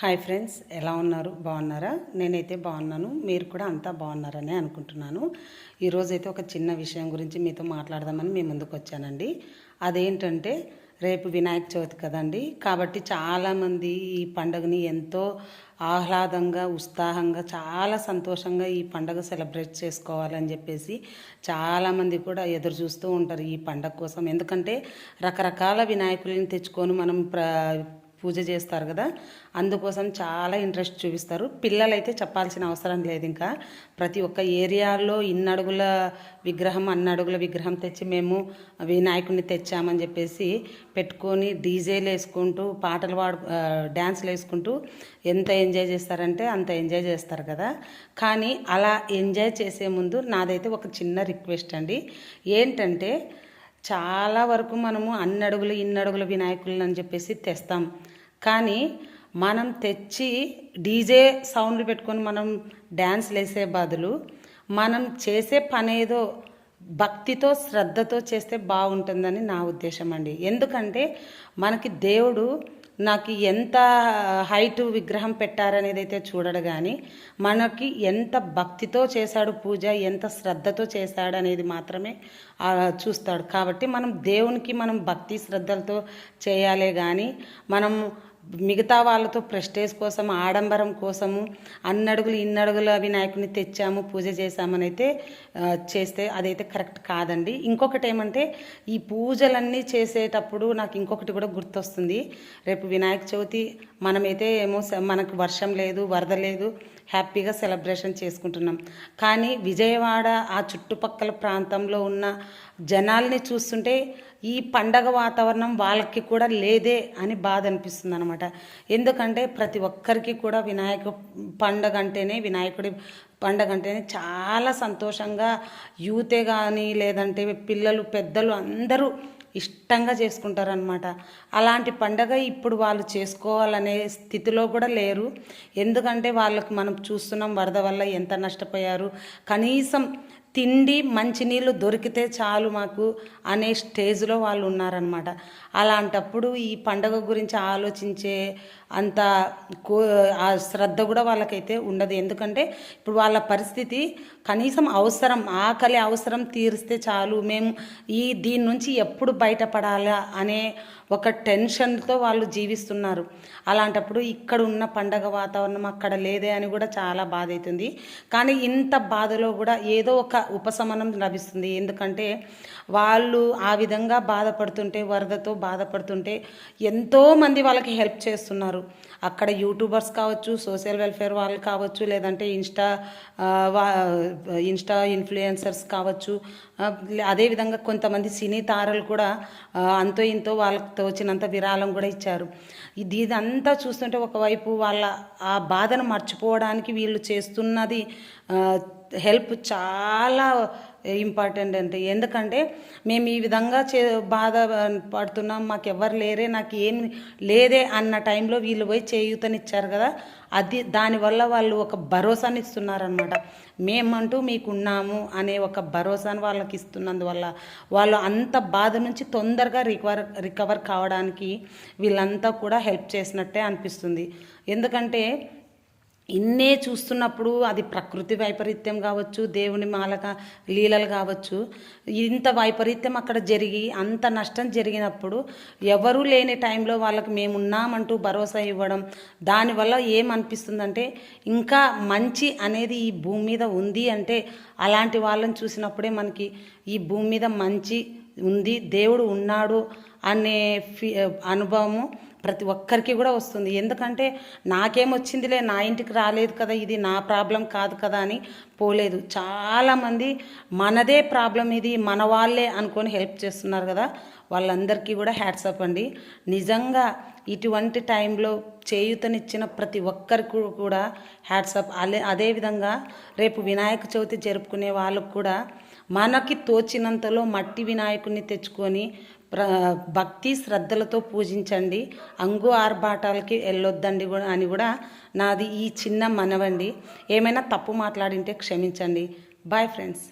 Hi friends ఎలా ఉన్నారు? బాగున్నారా? నేనైతే బాగున్నాను. మీరు కూడా అంతా బాగున్నారని అనుకుంటున్నాను. ఈరోజైతే ఒక చిన్న విషయం గురించి మీతో మాట్లాడదామని మీ ముందుకు వచ్చానండి. అదేంటంటే రేపు వినాయక చవితి కదండి. కాబట్టి చాలామంది ఈ పండుగని ఎంతో ఆహ్లాదంగా ఉత్సాహంగా చాలా సంతోషంగా ఈ పండుగ సెలబ్రేట్ చేసుకోవాలని చెప్పేసి చాలామంది కూడా ఎదురు చూస్తూ ఉంటారు ఈ పండగ కోసం. ఎందుకంటే రకరకాల వినాయకులను తెచ్చుకొని మనం ప్ర పూజ చేస్తారు కదా. అందుకోసం చాలా ఇంట్రెస్ట్ చూపిస్తారు. పిల్లలైతే చెప్పాల్సిన అవసరం లేదు ఇంకా. ప్రతి ఒక్క ఏరియాలో ఇన్నడుగుల విగ్రహం అన్నడుగుల విగ్రహం తెచ్చి మేము వినాయకుడిని తెచ్చామని చెప్పేసి పెట్టుకొని డీజేలు వేసుకుంటూ పాటలు పాడు డ్యాన్స్లు వేసుకుంటూ ఎంత ఎంజాయ్ చేస్తారంటే అంత ఎంజాయ్ చేస్తారు కదా. కానీ అలా ఎంజాయ్ చేసే ముందు నాదైతే ఒక చిన్న రిక్వెస్ట్ అండి. ఏంటంటే చాలా వరకు మనము అన్నడుగులు ఇన్నడుగుల వినాయకులు అని చెప్పేసి తెస్తాం. కానీ మనం తెచ్చి డీజే సౌండ్లు పెట్టుకొని మనం డ్యాన్స్లు వేసే బదులు మనం చేసే పని ఏదో భక్తితో శ్రద్ధతో చేస్తే బాగుంటుందని నా ఉద్దేశం అండి. ఎందుకంటే మనకి దేవుడు నాకు ఎంత హైట్ విగ్రహం పెట్టారనేది అయితే చూడడు కానీ మనకి ఎంత భక్తితో చేశాడు పూజ ఎంత శ్రద్ధతో చేశాడు అనేది మాత్రమే చూస్తాడు. కాబట్టి మనం దేవునికి మనం భక్తి శ్రద్ధలతో చేయాలే కానీ మనం మిగతా వాళ్ళతో ప్రెస్టేజ్ కోసం ఆడంబరం కోసము అన్నడుగులు ఇన్నడుగుల వినాయకుడిని తెచ్చాము పూజ చేశామని అయితే చేస్తే అదైతే కరెక్ట్ కాదండి. ఇంకొకటి ఏమంటే ఈ పూజలన్నీ చేసేటప్పుడు నాకు ఇంకొకటి కూడా గుర్తొస్తుంది. రేపు వినాయక చవితి మనమైతే ఏమో మనకు వర్షం లేదు వరద లేదు హ్యాపీగా సెలబ్రేషన్ చేసుకుంటున్నాం. కానీ విజయవాడ ఆ చుట్టుపక్కల ప్రాంతంలో ఉన్న జనాల్ని చూస్తుంటే ఈ పండగ వాతావరణం వాళ్ళకి కూడా లేదే అని బాధ అనిపిస్తుంది అనమాట ఎందుకంటే ప్రతి ఒక్కరికి కూడా వినాయక పండగ అంటేనే వినాయకుడి పండగ అంటేనే చాలా సంతోషంగా యూతే కానీ లేదంటే పిల్లలు పెద్దలు అందరూ ఇష్టంగా చేసుకుంటారనమాట అలాంటి పండగ ఇప్పుడు వాళ్ళు చేసుకోవాలనే స్థితిలో కూడా లేరు. ఎందుకంటే వాళ్ళకు మనం చూస్తున్నాం వరద వల్ల ఎంత నష్టపోయారు. కనీసం తిండి మంచినీళ్ళు దొరికితే చాలు మాకు అనే స్టేజ్లో వాళ్ళు ఉన్నారనమాట అలాంటప్పుడు ఈ పండగ గురించి ఆలోచించే అంత కో ఆ శ్రద్ధ కూడా వాళ్ళకైతే ఉండదు. ఎందుకంటే ఇప్పుడు వాళ్ళ పరిస్థితి కనీసం అవసరం ఆకలి అవసరం తీరిస్తే చాలు. మేము ఈ దీని నుంచి ఎప్పుడు బయటపడాలా అనే ఒక టెన్షన్తో వాళ్ళు జీవిస్తున్నారు. అలాంటప్పుడు ఇక్కడ ఉన్న పండగ వాతావరణం అక్కడ లేదే అని కూడా చాలా బాధ అవుతుంది కానీ ఇంత బాధలో కూడా ఏదో ఒక ఉపశమనం లభిస్తుంది. ఎందుకంటే వాళ్ళు ఆ విధంగా బాధపడుతుంటే వరదతో బాధపడుతుంటే ఎంతోమంది వాళ్ళకి హెల్ప్ చేస్తున్నారు. అక్కడ యూట్యూబర్స్ కావచ్చు సోషల్ వెల్ఫేర్ వాళ్ళు కావచ్చు లేదంటే ఇన్స్టా ఇన్స్టా ఇన్ఫ్లుయెన్సర్స్ కావచ్చు అదేవిధంగా కొంతమంది సినీ తారలు కూడా అంతో ఇంతో వాళ్ళకి తోచినంత విరాళం కూడా ఇచ్చారు. ఇది ఇదంతా చూస్తుంటే ఒకవైపు వాళ్ళ ఆ బాధను మర్చిపోవడానికి వీళ్ళు చేస్తున్నది హెల్ప్ చాలా ఇంపార్టెంట్ అంటే ఎందుకంటే మేము ఈ విధంగా చే బాధ పడుతున్నాం మాకు ఎవరు లేరే నాకు ఏం లేదే అన్న టైంలో వీళ్ళు పోయి చేయూతనిచ్చారు కదా అది దానివల్ల వాళ్ళు ఒక భరోసాని ఇస్తున్నారనమాట మేమంటూ మీకున్నాము అనే ఒక భరోసాను వాళ్ళకి ఇస్తున్నందువల్ల వాళ్ళు అంత బాధ నుంచి తొందరగా రికవర్ రికవర్ కావడానికి వీళ్ళంతా కూడా హెల్ప్ చేసినట్టే అనిపిస్తుంది. ఎందుకంటే ఇన్నే చూస్తున్నప్పుడు అది ప్రకృతి వైపరీత్యం కావచ్చు దేవుని మాలక లీలలు కావచ్చు. ఇంత వైపరీత్యం అక్కడ జరిగి అంత నష్టం జరిగినప్పుడు ఎవరూ లేని టైంలో వాళ్ళకి మేమున్నామంటూ భరోసా ఇవ్వడం దానివల్ల ఏమనిపిస్తుందంటే ఇంకా మంచి అనేది ఈ భూమి మీద ఉంది అంటే అలాంటి వాళ్ళని చూసినప్పుడే మనకి ఈ భూమి మీద మంచి ఉంది దేవుడు ఉన్నాడు అనే ఫీ అనుభవము ప్రతి ఒక్కరికి కూడా వస్తుంది. ఎందుకంటే నాకేమొచ్చిందిలే నా ఇంటికి రాలేదు కదా ఇది నా ప్రాబ్లం కాదు కదా అని పోలేదు. చాలామంది మనదే ప్రాబ్లం ఇది మన వాళ్ళే అనుకొని హెల్ప్ చేస్తున్నారు కదా. వాళ్ళందరికీ కూడా హ్యాట్సప్ అండి. నిజంగా ఇటువంటి టైంలో చేయూతనిచ్చిన ప్రతి ఒక్కరికి కూడా హ్యాట్సప్ అదే అదేవిధంగా రేపు వినాయక చవితి జరుపుకునే వాళ్ళకు కూడా మనకి తోచినంతలో మట్టి వినాయకుడిని తెచ్చుకొని ప్ర భక్తి శ్రద్ధలతో పూజించండి. అంగు ఆర్భాటాలకి వెళ్ళొద్దండి కూడా అని కూడా నాది ఈ చిన్న మనవండి. ఏమైనా తప్పు మాట్లాడింటే క్షమించండి. Bye friends